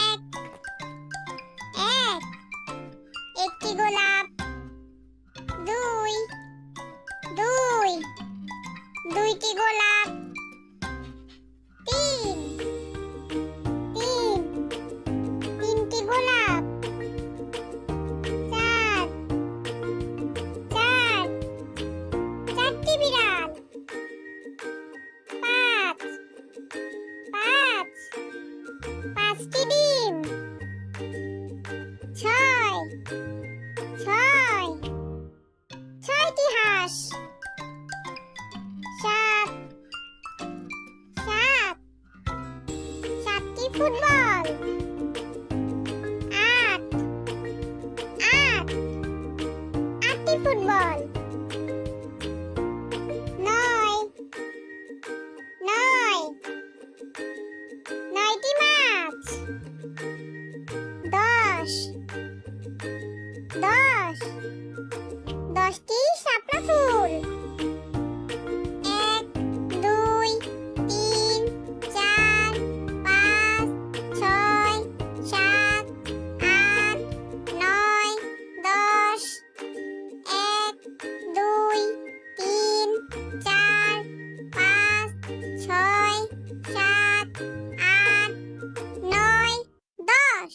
এক এক একটি গোলাপ দুই দুই দুইটি গোলাপ। পাঁচটি ডিম। ছয়। ছয়। ছয়টি হাঁস। সাত। সাত। সাতটি ফুটবল। আট। আট। আটটি ফুটবল। দশটি শাপলা ফুল? এক, দুই, তিন, চার, পাঁচ, ছয়, সাত, আট, নয়, দশ। এক, দুই, তিন, চার, পাঁচ, ছয়, সাত, আট, নয়, দশ।